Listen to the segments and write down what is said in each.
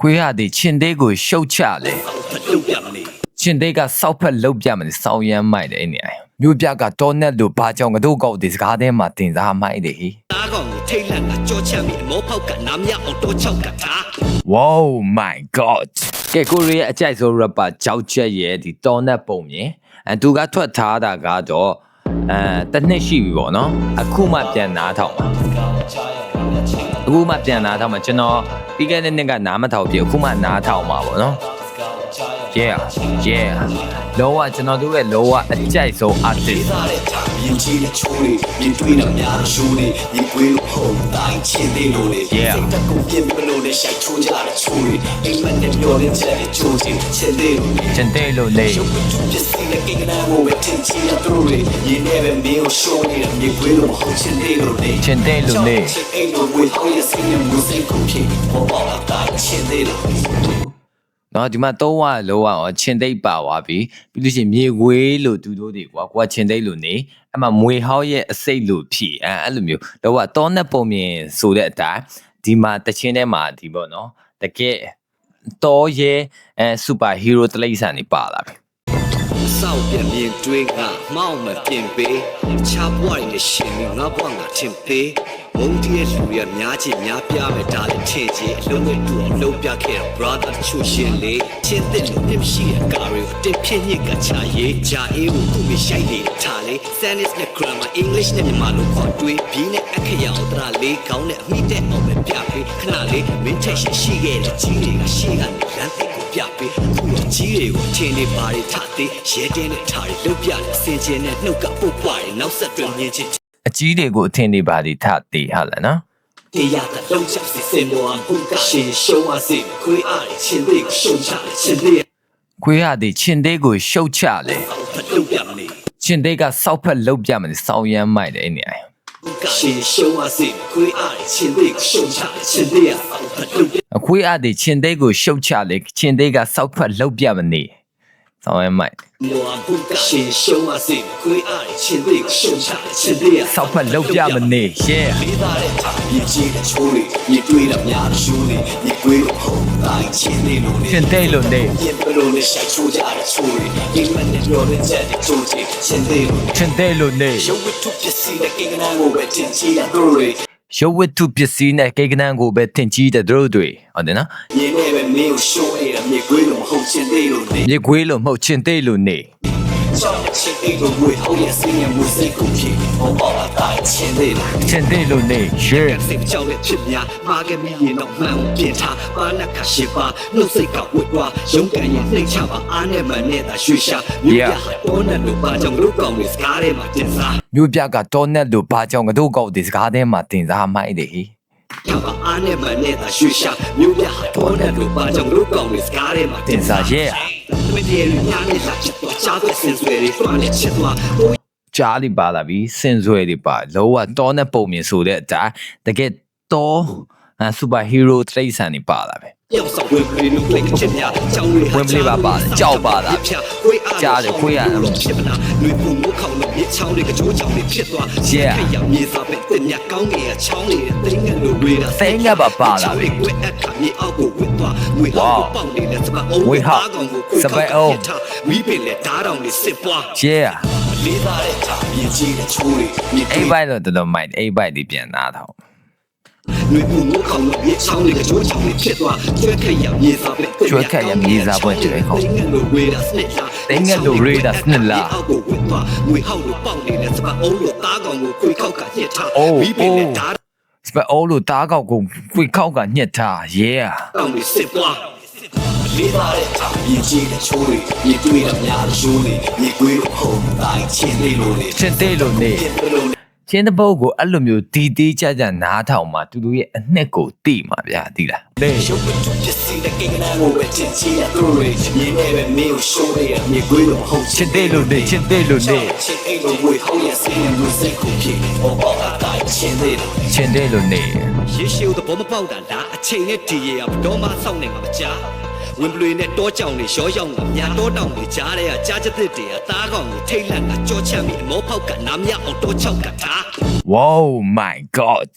ခွေးရသည်ချင်းသေးကိုရှုတ်ချလေဖတ်လုပ်ပြမနေချင်းသေးကစောက်ဖက်လုတ်ပြမယ်စောင်းရမ်းမိုက်တယ်အဲ့နေအိုင်မြို့ပြကတောနက်လို့ဘာကြောင့်ကတို့ကောက်ဒီစကားထဲမှာတင်စားမိုက်တယ်ဟိတားကောင်ကိုထိတ်လန့်ကကြောချမ်းပြီးအမောဖောက်ကနားမြောက်အောင်တော့ချောက်ကထား Wow my god ကဲကိုရီးယားအကြိုက်ဆုံး rapper ကြောက်ချက်ရဲ့ဒီတောနက်ပုံမြင်အဲသူကထွက်ထားတာကတော့အဲတစ်နှစ်ရှိပြီပေါ့နော်အခုမှပြန်နားထောင်ပါ အခုမှပြန်နားထောင်မှာကျွန်တော်ပြီးခဲ့တဲ့နှစ်ကနားမထောင်ပြအခုမှနားထောင်ပါပေါ့နော် Yeah yeah လောကကျွန်တော်တို့ရဲ့လောကအကြိုက်ဆုံး artist စားတဲ့တာမြင်ကြီးတဲ့ချိုးလေးမြင်တွေးတော့များရှိုးလေးမြင်ပွေးလို့ဟုတ်တိုင်းချင်းသေးလို့လေ Yeah စိတ်တကူပြင်းမလို့နဲ့ရှိုက်ချိုးကြတဲ့ချိုးလေးအိမ်မက်နဲ့ပြောတဲ့ချက်တဲ့ချိုးစီချင်းသေးလို့လေကျန်တဲ့လို့လေရုပ်ကသူပစ္စည်းနဲ့ကိန်းနာကိုပဲတင်ချင်ရသူတွေရင်းနေပဲမင်းကိုရှိုးနေတဲ့မြင်ပွေးလို့မဟုတ်ချင်းသေးလို့လေကျန်တဲ့လို့လေအိမ်လိုဝေဟောင်းရဲ့စိတ်နဲ့မူစိတ်ကိုဖြစ်ပေါ်ပေါ်လာတိုင်းချင်းသေးလို့ နော်ဒီမှာသုံးဝလောကရောချင်းသိပ်ပါသွားပြီပြီးလို့ရှိရင်မြေခွေးလို့သူတို့တွေကွာကိုကချင်းသိပ်လို့နေအဲ့မှာမွေဟောက်ရဲ့အစိတ်လို့ဖြည့်အဲအဲ့လိုမျိုးလောကတောနဲ့ပုံမြင်ဆိုတဲ့အတိုင်းဒီမှာတချင်းထဲမှာဒီပေါ့နော်တကယ်တောရဲ့အဲစူပါဟီးရိုးတလိမ့်ဆန်နေပါလာပြီစောက်ပြန်မြင်တွေးကမောက်မပြင်ပေးချားပွားရင်ရှင်ငါဘွားငါထင်ပေး မုန်းတီးရဲ့လူရများချင်များပြမယ်ဒါလည်းထင်ကြီးအလုံးမဲ့တူအောင်လုံးပြခဲ့တော့ brother ချူရှင်လေးချင်းတဲ့လူပြရှိတဲ့ကာရီကိုတင်ဖြစ်ညစ်ကချာရေးဂျာအေးကိုသူ့မရှိုက်နေထားလေ Spanish နဲ့ grammar English နဲ့မြန်မာလိုခေါ်တွေးဘီးနဲ့အခရာဥဒရာလေးကောင်းတဲ့အမိတဲ့အောင်ပဲပြပေးခဏလေးမင်းချက်ရှိရှိခဲ့တဲ့ကြီးတွေကရှေ့ကနေလမ်းသိကိုပြပေးအခုတော့ကြီးတွေကိုထင်နေပါတွေထသေးရဲတင်းနဲ့ထားတွေလုတ်ပြတယ်စင်ကျင်နဲ့နှုတ်ကပုတ်ပွားတယ်နောက်ဆက်တွဲမြင်ချင်း အကြီးတွေကိုအထင်နေပါလိထသေးဟာလားနော်တရားတဲ့လုံးချက်စစ်စင်မောဘုကရှင်ရှုံးအစစ်ခွေးအားချင်းလေးကိုရှုံချတယ်ချင်းလေးခွေးရသည်ချင်းသေးကိုရှုတ်ချလေဖတ်လုတ်ပြမနေချင်းသေးကစောက်ဖက်လုတ်ပြမယ်စောင်းရမ်းမိုက်တယ်အဲ့နေအိုင်ဘုကရှင်ရှုံးအစစ်ခွေးအားချင်းလေးကိုရှုံချတယ်ချင်းလေးဖတ်လုတ်ပြအခွေးအသည်ချင်းသေးကိုရှုတ်ချလေချင်းသေးကစောက်ဖက်လုတ်ပြမနေ စောင်းရမ်းမိုက်မောဘုကရှင်ရှုံးအစစ်ခွေးအားချင်းလေးကိုရှုံချတယ်ချင်းလေးစောက်ဖက်လုတ်ပြမနေ yeah လေးသားတဲ့တာမြင်ကြီးတဲ့ချိုးလေးမြင်တွေးတော့များရှိုးလေးမြင်တွေးလို့ဟုတ်တိုင်းချင်းလေးလို့ချင်းသေးလို့နေရင်ပလို့နဲ့ရှိုက်ချိုးကြတဲ့ချိုးလေးအိမ်မက်နဲ့ပြောတဲ့ချက်တဲ့ချိုးချင်ချင်းလေးလို့ချင်းသေးလို့နေရုပ်ဝတ္ထုပစ္စည်းနဲ့ကိန်းဂဏန်းကိုပဲတင်ချရသူတွေရုပ်ဝတ္ထုပစ္စည်းနဲ့ကေကနန်းကိုပဲတင်ကြီးတဲ့တို့တွေဟုတ်တယ်နော်မြင်နေပဲမင်းကိုရှိုးနေတာမြေခွေးလို့ မဟုတ်ချင်သေးလို့နေမြေခွေးလို့မဟုတ်ချင်းသေးလို့နေချောင်းချစ်အိမ်ကိုဝေဟောင်းရဲ့စင်းရဲ့မူစိတ်ကိုဖြစ်ပေါ်ပေါ်လာတိုင်းချင်းသေးလို့ချင်းသေးလို့နေ yeah စိတ်ကြောက်တဲ့ဖြစ်များမာကမီရင်တော့မှန်အောင်ပြင်ထားပါနက်ခရှိပါနှုတ်စိတ်ကဝတ်သွားရုံးကန်ရင်နှိမ့်ချပါအားနဲ့မနဲ့သာရွှေရှာမြို့ပြဟာပေါ်နဲ့လို့ပါကြောင့်လူကောင်တွေစကားထဲမှာတင်စား မြို့ပြကတောနက်လို့ဘာကြောင့်ကတို့ကောက်ဒီစကားထဲမှာတင်စားမိုက်တယ်ဟိ ချပါအားနဲ့မနဲ့သာရွှေရှာမြို့ပြဟာပေါ်နဲ့လို့ပါကြောင့်လူကောင်တွေစကားထဲမှာတင်စား yeah မင်းရဲ့ညာနဲ့လာချစ်တော့ချားတဲ့စင်ဆွဲတွေတွားနဲ့ချစ်သွားဟိုကြားလိပါလာပြီစင်ဆွဲတွေပါလောကတောနဲ့ပုံမြင်ဆိုတဲ့အတိုင်းတကယ်တောအဲ စူပါဟီးရိုးတရိတ်ဆန်တွေပါလာပဲရောက်ဆောင်ဝင်ပြီးလူလိတ်ချစ်များကြောင်းတွေဝင်ပလေးပါပါတယ်ကြောက်ပါလားခွေးအားကြားတယ်ခွေးအားလို့ဖြစ်မလားလူပုံမိုးခေါင်လို့မြေချောင်းတွေကချိုးချောင်းတွေဖြစ်သွား Yeah ခက်ရမြေစာပဲတင်ညကောင်းငယ်ချောင်းတွေတိမ်ငယ်လို့တွေးတာသိန်းငယ်ပါပါလာပြီဝက်အခါမြေအောက်ကိုဝစ်သွားဝေဟောင်းကိုပေါက်နေတဲ့စပအုံးဝေဟောင်းကောင်ကိုစပအုံးမိပင်နဲ့ဓားတောင်တွေစစ်ပွား yeah လေးသားတဲ့ချာမြေကြီးတဲ့ချိုးတွေမြေအိတ်ဘိုက်တော့တော်တော်မိုက်တယ်အိတ်ဘိုက်ဒီပြန်နာတော့ လူပုံမိုးခေါင်လို့မြေချောင်းတွေကချိုးချောင်းတွေဖြစ်သွားကျွဲခက်ရမြေစာပဲတင်ညကျွဲခက်ရမြေစာပဲကျွဲခေါင်းတိမ်ငယ်လို့ရေဒါစနစ်လားတိမ်ငယ်လို့ radar စနစ်လားအောက်ကိုဝစ်သွားငွေဟောက်လို့ပေါက်နေတဲ့စပအုံးလို့သားကောင်ကိုခွေခောက်ကညစ်ထားအိုးမိပင်နဲ့ဓားစပအိုးလို့တားကောက်ကိုခွေခောက်ကညက်ထား yeah တောင်တွေစစ်ပွားလေးပါတဲ့တာမြေကြီးတဲ့ချိုးတွေမြေတွေးတော့များတဲ့ရှိုးတွေမြေကွေးလို့ဟုံတိုင်းချင်းလေးလို့လေချင်းသေးလို့နေ ပြင်ပလို့ချင်းတပုတ်ကိုအဲ့လိုမျိုးတီးတီးကြကြနားထောင်မှသူတို့ရဲ့အနှစ်ကိုတိမှာဗျာတိလားလေရုပ်ဝတ္ထုပစ္စည်းတဲ့ကိန်းဂဏန်းကိုပဲတင်ချရသူတွေမြေနဲ့ပဲမင်းကိုရှိုးနေတဲ့မြေကွေးလို့ဟုံချင်းသေးလို့နေချင်းသေးလို့နေချစ်အိမ်လိုဝေဟောင်းရဲ့စင်းရဲ့မူစိတ်ကိုဖြစ်ပေါ်ပေါ်လာတိုင်းချင်းလေးလို့ချင်းသေးလို့နေရေရှည်သဘောမပေါက်တာလားအချိန်နဲ့ဒီရေကဘတော်မှစောင့်နေမှာမကြား ဝင်ပလွေနဲ့တောကြောင်တွေရောရောက်လာမြာတောတောင်တွေကြားတဲ့ကကြားချက်တဲ့တွေကသားကောင်ကိုထိတ်လန့်ကကြောချမ်းပြီးအမောဖောက်ကနားမြောက်အောင်တောချောက်ကထား wow my god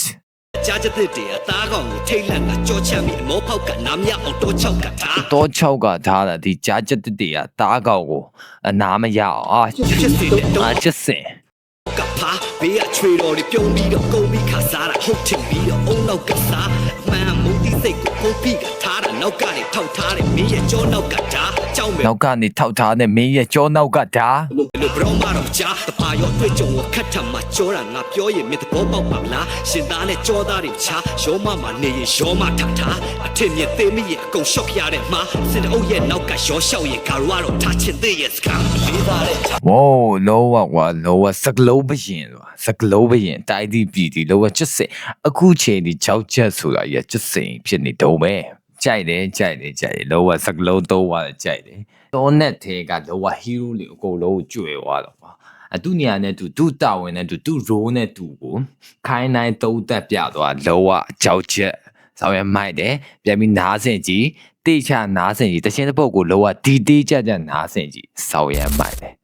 ကြားချက်တဲ့တဲ့အသားကောင်ကိုထိတ်လန့်ကကြောချမ်းပြီးအမောဖောက်ကနားမြောက်အောင်တော့ချောက်ကထားတော့6ကထားတာဒီကြားချက်တက်တွေကတားကောက်ကိုအနာမရအောင်အာဖြစ်စေတဲ့တော့ အာချစ်စင်ကဖာဘေးကချွေတော်တွေပြုံးပြီးတော့ကုန်ပြီးခါစားတာဟုတ်ချင်ပြီးတော့အုံနောက်ကစားအမှန်မု န်းသီးစိတ်ကိုပုံပြီးကထားတာနောက်ကနေထောက်ထားတယ်မင်းရဲ့ကြောနောက်ကဒါကြောင်းပဲနောက်ကနေထောက်ထားတဲ့မင်းရဲ့ကြောနောက်ကဒါဘယ်လိုဘရောမတော့ကြားတပါရောတွေ့ကြုံကိုခတ်ထမှကြောတာငါပြောရင်မင်းသဘောပေါက်ပါမလားရှင်သားနဲ့ကြောသားတွေချာရောမမနေရင်ရောမထထားအထင်မြင်သေးမိရဲ့အကုန်ရှော့ရတဲ့မှာစစ်တအုပ်ရဲ့နောက်ကရောလျှောက်ရင်ကာရကတော့ထားချင်သေးရဲ့စကားလေးသားတဲ့ဝိုးလောကကွာလောကစကလုံးဘရင်ဆိုတာစကလုံးဘရင်တိုက်တိပြည်ဒီလောကချစ်စင်အခုချိန်ဒီကြောက်ချက်ဆိုတာရချစ်စင်ဖြစ်နေတော့ပဲကြိုက်တယ်ကြိုက်တယ်ကြိုက်တယ်လောကစကလုံးတော့ဝါကြိုက်တယ်တော့နဲ့ထဲကလောကဟီးရိုးလေးအကုန်လုံးကိုကျွေသွားတော့ပါအတူနေရာနဲ့တူတူတာဝန်နဲ့တူတူရိုးနဲ့တူကိုခိုင်းနိုင်တုံးတက်ပြသွားလောကအကြောက်ချက်ဆောင်ရမိုက်တယ်ပြန်ပြီးနားဆင်ကြည့်တေချာနားဆင်ကြည့်တခြင်းတစ်ပုတ်ကိုလောကဒီတေးကြကြနားဆင်ကြည့်ဆောင်ရမိုက်တယ်